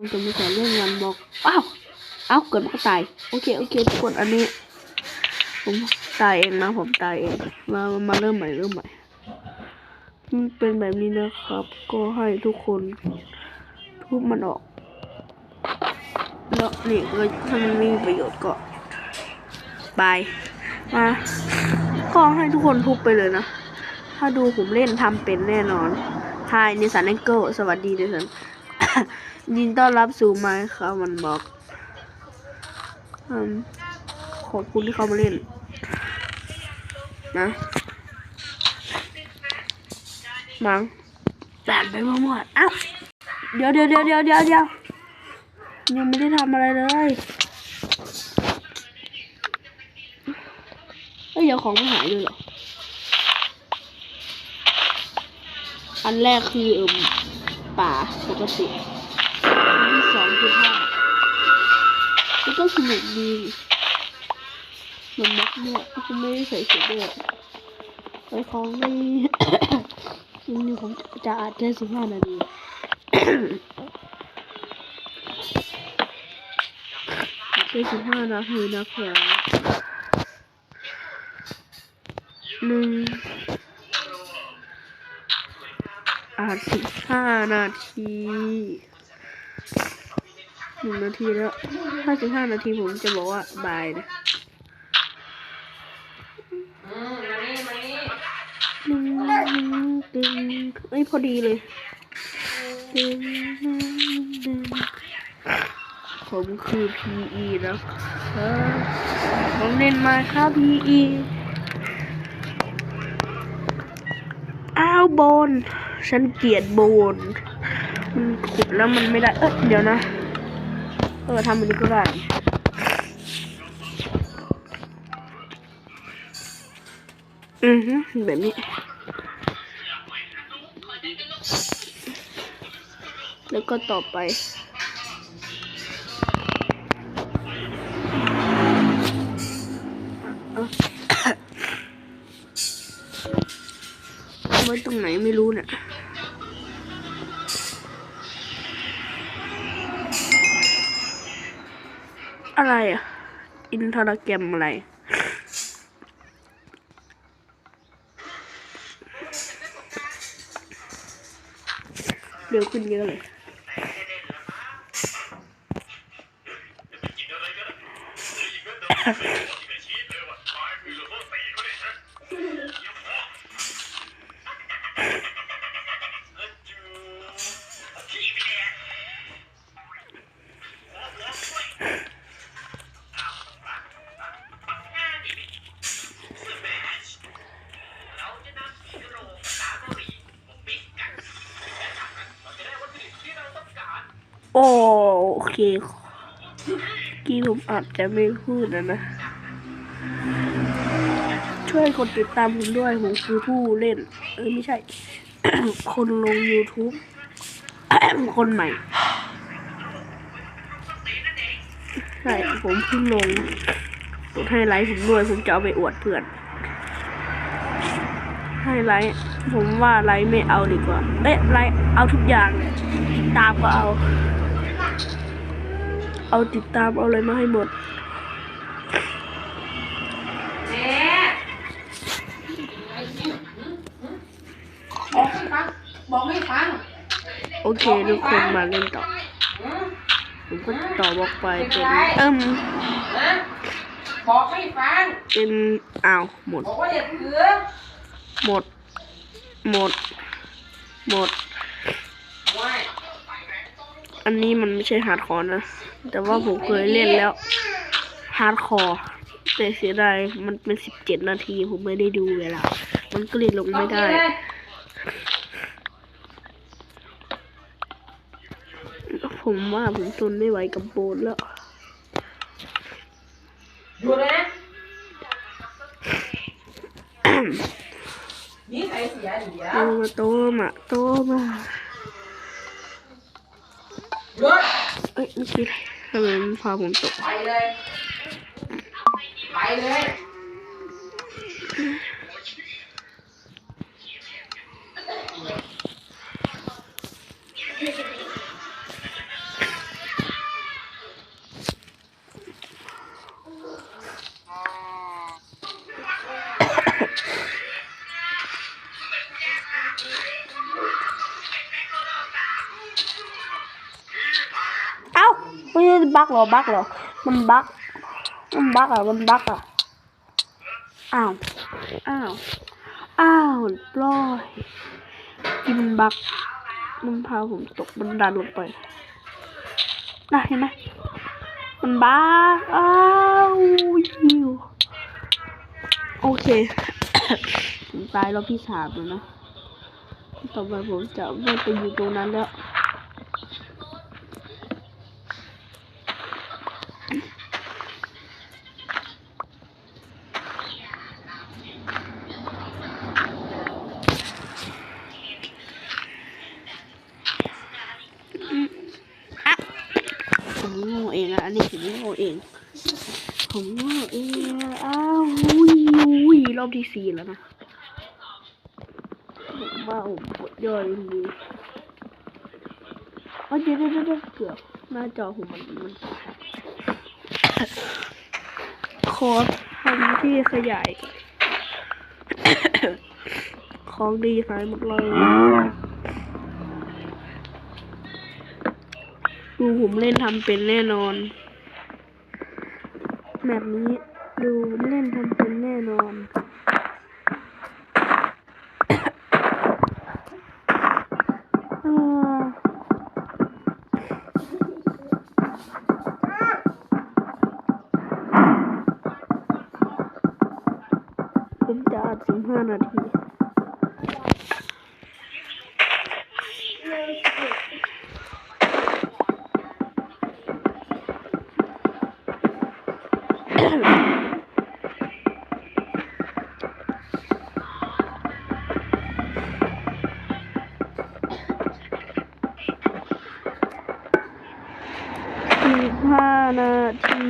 ผมจะมาสอนเรื่องงานบอกอ้าวอ้าเกิดมันก็ตาย โอเค โอเคทุกคนอันนี้ ผมตายเองนะ ผมตายเอง มา มาเริ่มใหม่ เริ่มใหม่ มันเป็นแบบนี้นะครับ ก็ให้ทุกคนทุบมันออก แล้วนี่ก็ถ้ามันไม่มีประโยชน์ก็บาย มา ก็ให้ทุกคนทุบไปเลยนะ ถ้าดูผมเล่นทำเป็นแน่นอนทายนิสันแองเกิลสวัสดีนิสัน ยินต้อนรับสู่ไมค์ครับมันบอกขอบคุณที่เขามาเล่น นะมังแบนไปหมั่วๆเอ้าเดี๋ยวเดี๋ยวเดี๋ยวเดี๋ยวเดี๋ยวเดี๋ยวยังไม่ได้ทำอะไรเลยเอ้ยเดี๋ยวของไม่หายด้วยหรอ อันแรกคือเอิม ป่าปกติที่สองคือท่าแล้วก็สนุกดีมือนมักเนี่ยเขาไม่ได้ใส่เสื้อด้วยไปของไม่ทีนี้ผมจะอัดแค่สิบห้านาทีอัดแค่สิบห้านาทีนะครับหนึ่ง อาจสิบห้านาทีหนึ่งนาทีแล้วถ้าสิบห้านาทีผมจะบอกว่าบายนะอืมมานี่มานี่ตึงตึงเอ้ยพอดีเลยตึงตึงผมคือ PE นะครับผมเล่นมาครับ PE อ้าวโบน ฉันเกลียดโบนมันขุดแล้วมันไม่ได้ เอ้ยเดี๋ยวนะ เออทำมันนี้ก็ได้อือฮึแบบนี้ แล้วก็ต่อไปเอาไว้ตรงไหนไม่รู้เนี่ย อะไรอะ อินทราแกรมอะไร เร็วขึ้นเยอะเลย โอเคกี้ผมอาจจะไม่พูดนะนะ ช่วยกดติดตามผมด้วย ผมคือผู้เล่น เอ้ยไม่ใช่ คนลง YouTube คนใหม่ใช่ผมเพิ่งลงกดให้ไลค์ผมด้วย ผมจะเอาไปอวดเพื่อนให้ไลค์ผมว่าไลค์ไม่เอาดีกว่าเอ๊ะไลค์เอาทุกอย่างเลยติดตามก็เอา เอาติดตามเอาอะไรมาให้หมดแม่บอกให้ฟังบอกให้ฟังโอเคทุกคนมาเล่นต่ออืมผมก็ต่อบอกไปเป็นเอิ่มนะบอกให้ฟังเป็นอ้าวหมดบอกว่าอย่าถือหมดหมดหมดไว้ อันนี้มันไม่ใช่ฮาร์ดคอร์นะ แต่ว่าผมเคยเล่นแล้วฮาร์ดคอร์แต่เสียดายมันเป็นสิบเจ็ดนาทีผมไม่ได้ดูเวลา มันก็เลยลงไม่ได้เอากินเลยผมว่าผมทนไม่ไหวกับโบนแล้วหยุดเลยนะนี่ใส่เสียเดี๋ยวโตมาโตมาโตมา หยุดเอ้ยเมื่อกี้ทำไมมันพาผมตก ไปเลย ไปเลย บั๊กเหรอบั๊กเหรอ มันบั๊กมันบั๊กอะมันบั๊กอะอ้าวอ้าวอ้าวปล่อยที่มันบั๊กมันพาผมตกบันไดลงไปน่ะเห็นไหมมันบักอ้าวยิวโอเคผมตายรอบที่สามแล้วนะ ต่อไปผมจะไม่ไปอยู่ตรงนั้นแล้ว อะผมโง่เอันนี้ผมโง่เอง ผมโง่เองอะอ้าวอุ้ยอุ้ยรอบที่สี่แล้วนะผมว่าผมปวดยอดจริงๆอ๋อเดี๋ยวเดี๋ยวเดี๋ยวเกือบหน้าจอผมมันมันขอทำที่ขยาย ของดีขายหมดเลย ผมเล่นทำเป็นแน่นอน แบบนี้ดูเล่นทำเป็นแน่นอนเออผมจะอัดสิบห้านาที ห้านาที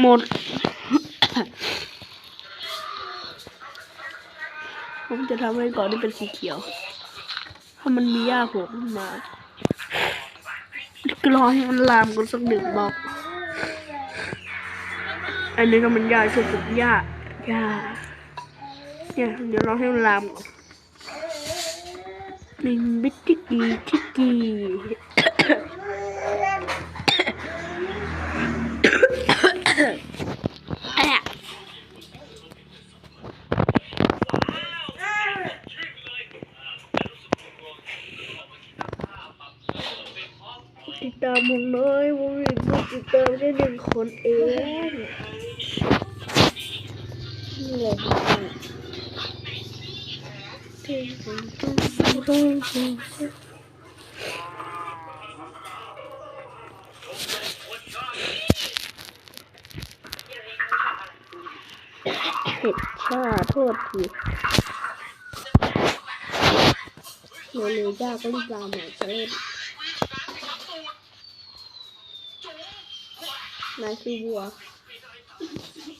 หมด ผมจะทำให้ก่อนที่เป็นสีเขียว ถ้ามันมีหญ้าโผล่ขึ้นมากรอให้มันลามกันสักหนึ่งบอก อันนี้ก็มันหญ้าช่วยปลูกหญ้าหญ้าเนี่ยเดี๋ยวรอให้มันลามก่อนมินบิทิกี้ทิกี้ ค่หนึ่งคนเองนี่เลยเห็ดชาโทษทีเร็วๆยากก็รีบลาหน่อจะเล่น นายคือวัว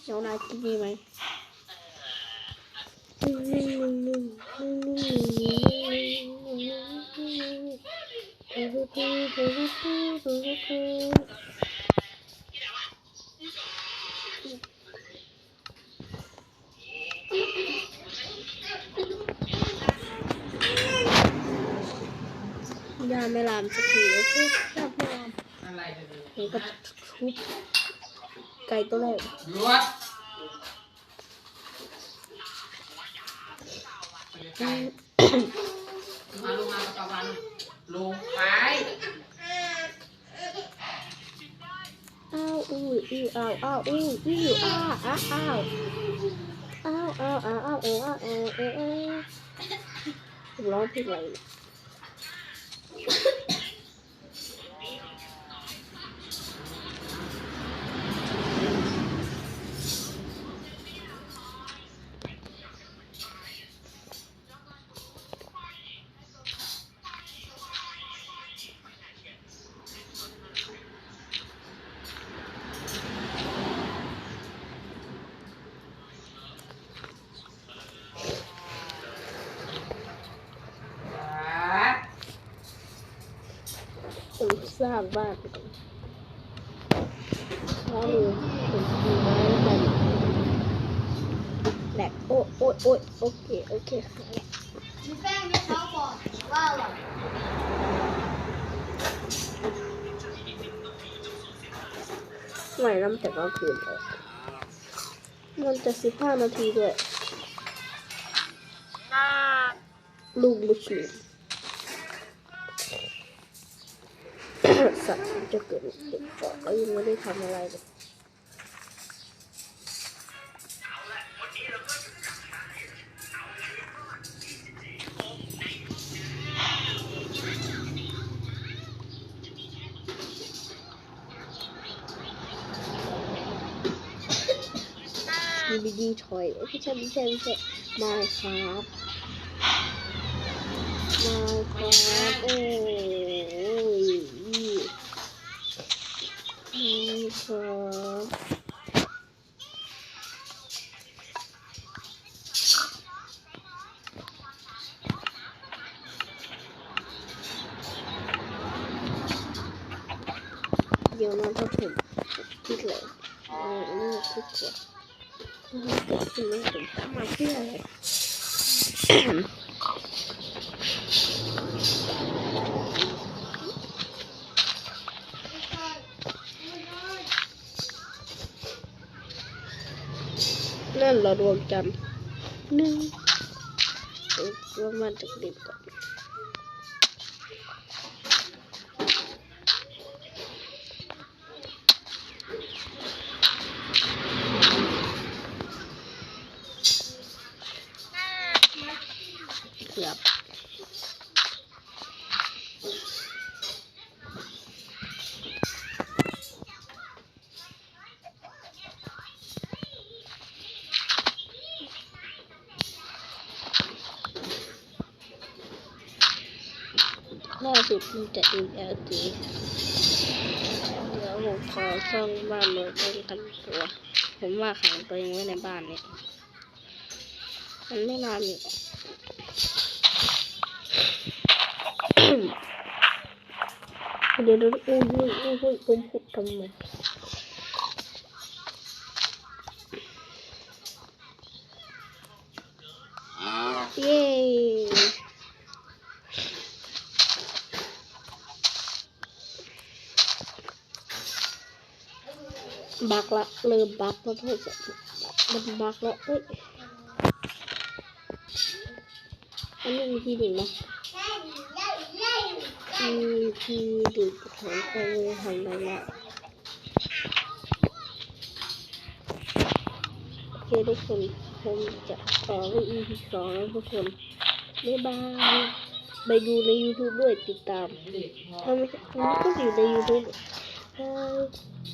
เดี๋ยวนายคิดดีไหมยาไม่ลามสักทีโอเคยาไม่ลามอะไรจะดูเนกับ ทุบไก่ตัวแรกหยวดไปไกลมาลงมาตะวันลงไปอ้าวอู้อู้อ้าวอ้าวอู้อู้อ้าอ้าอ้าวอ้าวอ้าวอ้าวอ้าวเอออ้าวเออเออเออผมร้องเพลงอะไร สร้างบ้านก่อนแล้วดูเป็นสีไม้แบบแหลกโอ้โอ้ยโอ้ยโอเค โอเคค่ะมีแป้งที่เขาบอกว่าอร่อยใหม่น้ำแต่ก็คืนเลยมันจะสิบห้านาทีด้วยลูกบุชลิม สัตว์มันจะเกิดเด็กเกาะก็ยังไม่ได้ทำอะไรเลยมีบีดีทอยเอ้ยไม่ใช่ไม่ใช่ไม่ใช่มาครับมาครับโอ้ ยวนคิดเลยนี่คิดก่อนเกิดขึ้นแล้วผมทำมาเพื่ออะไรนั่นเราดวงจันทร์หนึ่งเรามาจากดิบก่อน ดมีแต่ MLG เดี๋ยวผมขอสร้างบ้านเลยป้องกันตัว ผมว่าขังตัวเองไว้ในบ้านเนี่ย มันไม่นานอยู่เดี๋ยวเดี๋ยวอุ้ยอุ้ยอุ้ยอุ้ยผมพูดทำไมเย้ บักละเริ่มบักแล้วเพื่อนมันบักแล้วเอ้ยอันนี้มีที่หนึ่งนะมีที่ดูดของใครไม่ทำอะไรละโอเคทุกคนผมจะต่อไป EP สองแล้วทุกคน บ๊ายบาย ไปดูใน YouTube ด้วยติดตาม ถ้าไม่ใช่ก็อยู่ใน YouTube บาย